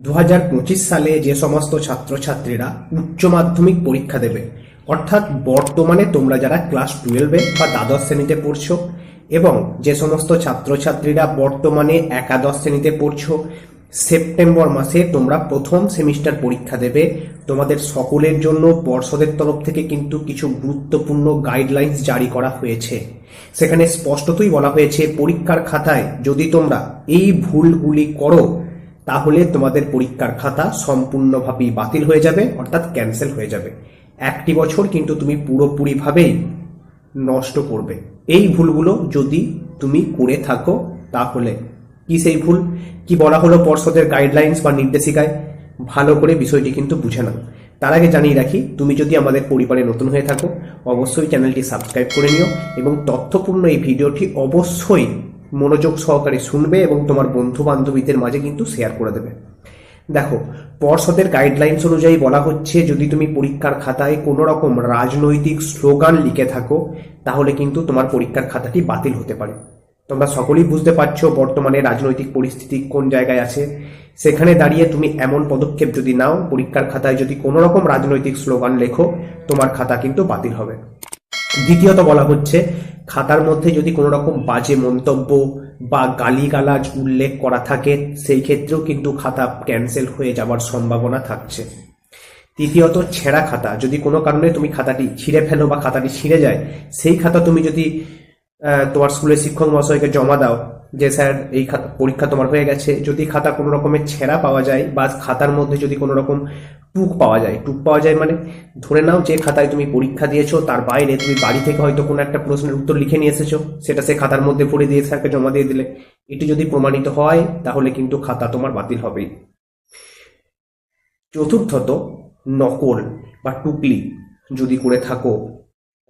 দু হাজার পঁচিশ সালে যে সমস্ত ছাত্রছাত্রীরা উচ্চ মাধ্যমিক পরীক্ষা দেবে, অর্থাৎ বর্তমানে তোমরা যারা ক্লাস টুয়েলভে বা দ্বাদশ শ্রেণীতে পড়ছো এবং যে সমস্ত ছাত্রছাত্রীরা বর্তমানে একাদশ শ্রেণীতে পড়ছো, সেপ্টেম্বর মাসে তোমরা প্রথম সেমিস্টার পরীক্ষা দেবে। তোমাদের সকলের জন্য পর্ষদের তরফ থেকে কিন্তু কিছু গুরুত্বপূর্ণ গাইডলাইন্স জারি করা হয়েছে। সেখানে স্পষ্টতই বলা হয়েছে, পরীক্ষার খাতায় যদি তোমরা এই ভুলগুলি করো তাহলে তোমাদের পরীক্ষার খাতা সম্পূর্ণভাবেই বাতিল হয়ে যাবে, অর্থাৎ ক্যান্সেল হয়ে যাবে। একটি বছর কিন্তু তুমি পুরোপুরিভাবেই নষ্ট করবে। এই ভুলগুলো যদি তুমি করে থাকো, তাহলে কি সেই ভুল? কি বলা হলো পর্ষদের গাইডলাইন্স বা নির্দেশিকায়? ভালো করে বিষয়টি কিন্তু বুঝে নাও। তার আগে জানিয়ে রাখি, তুমি যদি আমাদের পরিবারে নতুন হয়ে থাকো, অবশ্যই চ্যানেলটি সাবস্ক্রাইব করে নিও এবং তথ্যপূর্ণ এই ভিডিওটি অবশ্যই মনোযোগ সহকারে শুনবে এবং তোমার বন্ধু বান্ধবীদের মাঝে কিন্তু শেয়ার করে দেবে। দেখো, পর্ষদের গাইডলাইন্স অনুযায়ী বলা হচ্ছে, যদি তুমি পরীক্ষার খাতায় কোনো রকম রাজনৈতিক স্লোগান লিখে থাকো, তাহলে কিন্তু তোমার পরীক্ষার খাতাটি বাতিল হতে পারে। তোমরা সকলেই বুঝতে পারছ বর্তমানে রাজনৈতিক পরিস্থিতি কোন জায়গায় আছে। সেখানে দাঁড়িয়ে তুমি এমন পদক্ষেপ যদি নাও, পরীক্ষার খাতায় যদি কোনো রকম রাজনৈতিক স্লোগান লেখো, তোমার খাতা কিন্তু বাতিল হবে। দ্বিতীয়ত বলা হচ্ছে খাতার মধ্যে যদি কোনো রকম বাজে মন্তব্য বা গালিগালাজ উল্লেখ করা থাকে, সেই ক্ষেত্রেও কিন্তু খাতা ক্যান্সেল হয়ে যাওয়ার সম্ভাবনা থাকছে। তৃতীয়ত, ছেঁড়া খাতা। যদি কোনো কারণে তুমি খাতাটি ছিঁড়ে ফেলো বা খাতাটি ছিঁড়ে যায়, সেই খাতা তুমি যদি তোমার স্কুলের শিক্ষক মহাশয়কে জমা দাও। যে, স্যার, এই খাতা পরীক্ষা তোমার হয়ে গেছে। যদি খাতা কোনো রকমের ছেঁড়া পাওয়া যায় বা খাতার মধ্যে যদি কোনো রকম টুক পাওয়া যায়, টুক পাওয়া যায় মানে ধরে নাও যে খাতায় তুমি পরীক্ষা দিয়েছ, তার বাইরে তুমি বাড়ি থেকে হয়তো কোনো একটা প্রশ্নের উত্তর লিখে নিয়ে এসেছ, সেটা সে খাতার মধ্যে পড়ে দিয়ে স্যারকে জমা দিয়ে দিলে। এটি যদি প্রমাণিত হয়, তাহলে কিন্তু খাতা তোমার বাতিল হবেই চতুর্থত, নকল বা টুকলি যদি করে থাকো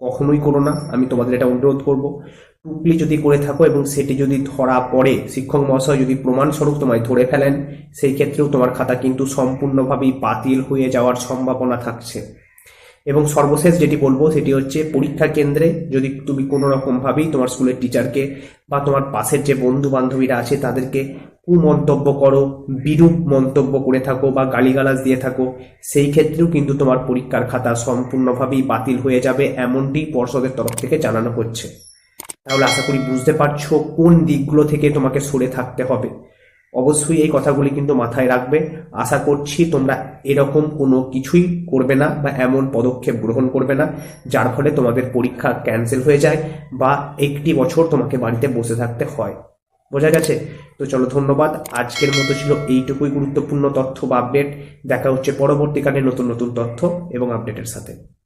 কখনোই করো না। আমি তোমাদের এটা অনুরোধ করব। টুকলি যদি করে থাকো এবং সেটি যদি ধরা পড়ে, শিক্ষক মহাশয় যদি প্রমাণস্বরূপ তোমায় ধরে ফেলেন, সেই ক্ষেত্রেও তোমার খাতা কিন্তু সম্পূর্ণভাবেই বাতিল হয়ে যাওয়ার সম্ভাবনা থাকছে। এবং সর্বশেষ যেটি বলব সেটি হচ্ছে পরীক্ষা কেন্দ্রে যদি তুমি কোনো রকমভাবেই তোমার স্কুলের টিচারকে বা তোমার পাশের যে বন্ধু বান্ধবীরা আছে তাদেরকে কুমন্তব্য করো, বিরূপ মন্তব্য করে থাকো বা গালিগালাজ দিয়ে থাকো, সেই ক্ষেত্রেও কিন্তু তোমার পরীক্ষার খাতা সম্পূর্ণভাবেই বাতিল হয়ে যাবে এমনটি পর্ষদের তরফ থেকে জানানো হচ্ছে। তাহলে আশা করি বুঝতে পারছ কোন দিকগুলো থেকে তোমাকে সরে থাকতে হবে। অবশ্যই এই কথাগুলি কিন্তু মাথায় রাখবে। আশা করছি তোমরা এরকম কোনো কিছুই করবে না বা এমন পদক্ষেপ গ্রহণ করবে না, যার ফলে তোমাদের পরীক্ষা ক্যান্সেল হয়ে যায় বা একটি বছর তোমাকে বাড়িতে বসে থাকতে হয়। বোঝা গেছে? তো চলো ধন্যবাদ। আজকের মতো ছিল এইটুকুই গুরুত্বপূর্ণ তথ্য বা আপডেট দেখা হচ্ছে পরবর্তীকালে নতুন নতুন তথ্য এবং আপডেটের সাথে।